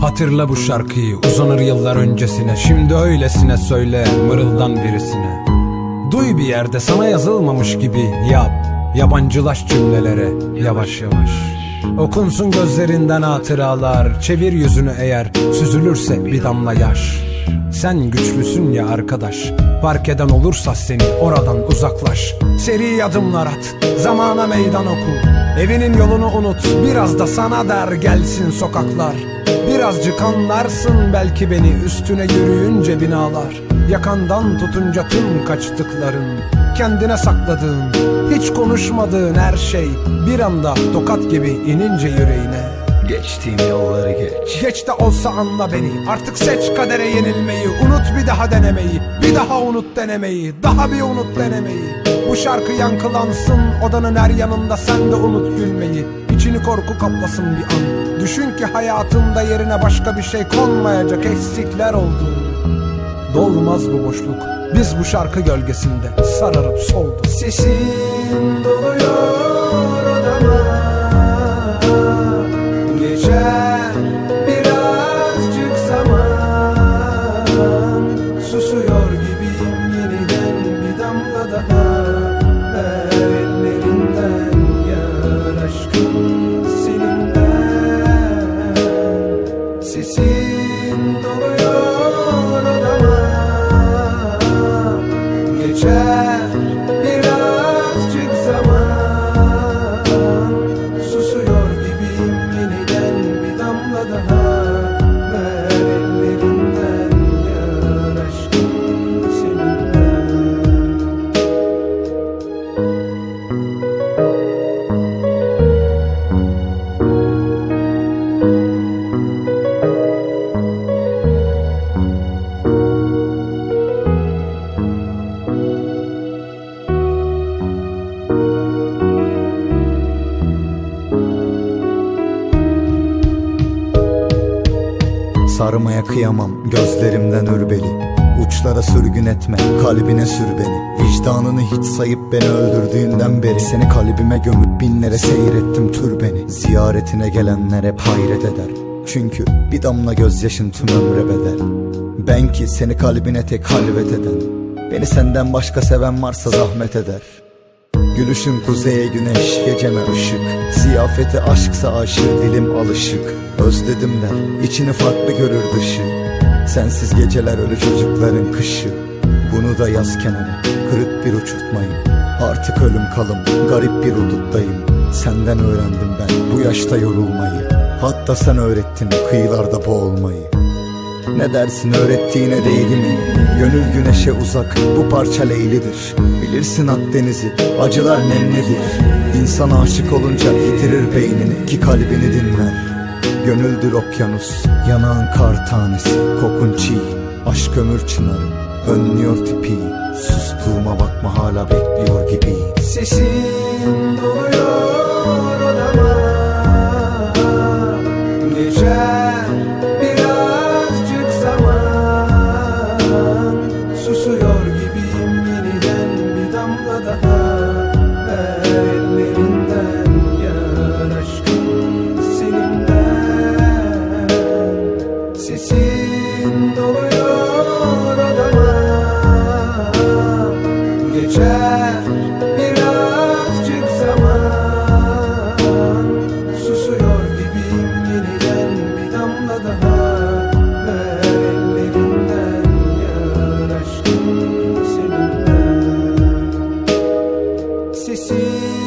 Hatırla bu şarkıyı uzanır yıllar öncesine. Şimdi öylesine söyle mırıldan birisine. Duy bir yerde sana yazılmamış gibi yap. Yabancılaş cümlelere yavaş yavaş. Okunsun gözlerinden hatıralar. Çevir yüzünü eğer süzülürse bir damla yaş. Sen güçlüsün ya arkadaş. Fark eden olursa seni oradan uzaklaş. Seri adımlar at. Zamana meydan oku. Evinin yolunu unut. Biraz da sana der gelsin sokaklar Birazcık anlarsın belki beni Üstüne yürüyünce binalar. Yakandan tutunca tüm kaçtıkların Kendine sakladığın Hiç konuşmadığın her şey Bir anda tokat gibi inince yüreğine. Geçtiğim yolları geç. Geç de olsa anla beni Artık seç kadere yenilmeyi Unut bir daha denemeyi Bir daha unut denemeyi Daha bir unut denemeyi. Bu şarkı yankılansın Odanın her yanında sen de unut gülmeyi İçini korku kaplasın bir an. Düşün ki hayatında yerine başka bir şey konmayacak Eksikler oldu. Dolmaz bu boşluk Biz bu şarkı gölgesinde sararıp solduk Sesin doluyor odama Geçer birazcık zaman. Susuyor gibiyim yeniden bir damla daha. Ver ellerinden yar aşkım damla Sarmaya kıyamam. Gözlerimden örbeli Uçlara sürgün etme kalbine sür beni. Vicdanını hiç sayıp beni öldürdüğünden beri Seni kalbime gömüp binlere seyrettim türbeni Ziyaretine gelenler hep hayret eder. Çünkü bir damla gözyaşın tüm ömre bedel. Ben ki seni kalbine tek halvet eden Beni senden başka seven varsa zahmet eder Gülüşün kuzeye güneş, geceme ışık. Ziyafeti aşksa aşık, dilim alışık. Özledim der, içini farklı görür dışı. Sensiz geceler ölü çocukların kışı. Bunu da yaz kenara, kırık bir uçurtmayım. Artık ölüm kalım, garip bir uduttayım Senden öğrendim ben bu yaşta yorulmayı. Hatta sen öğrettin kıyılarda boğulmayı ne dersin öğrettiğine değdi mi? Gönül güneşe uzak bu parça leylidir. Bilirsin Akdeniz'i acılar nemlidir. İnsan aşık olunca yitirir beynini ki kalbini dinler. Gönüldür okyanus yanağın kar tanesi. Kokun çiğ aşk ömür çınarı. Önlüyor tipi Sustuğuma bakma hala bekliyor gibi. Sesin doluyor damla daha Sesin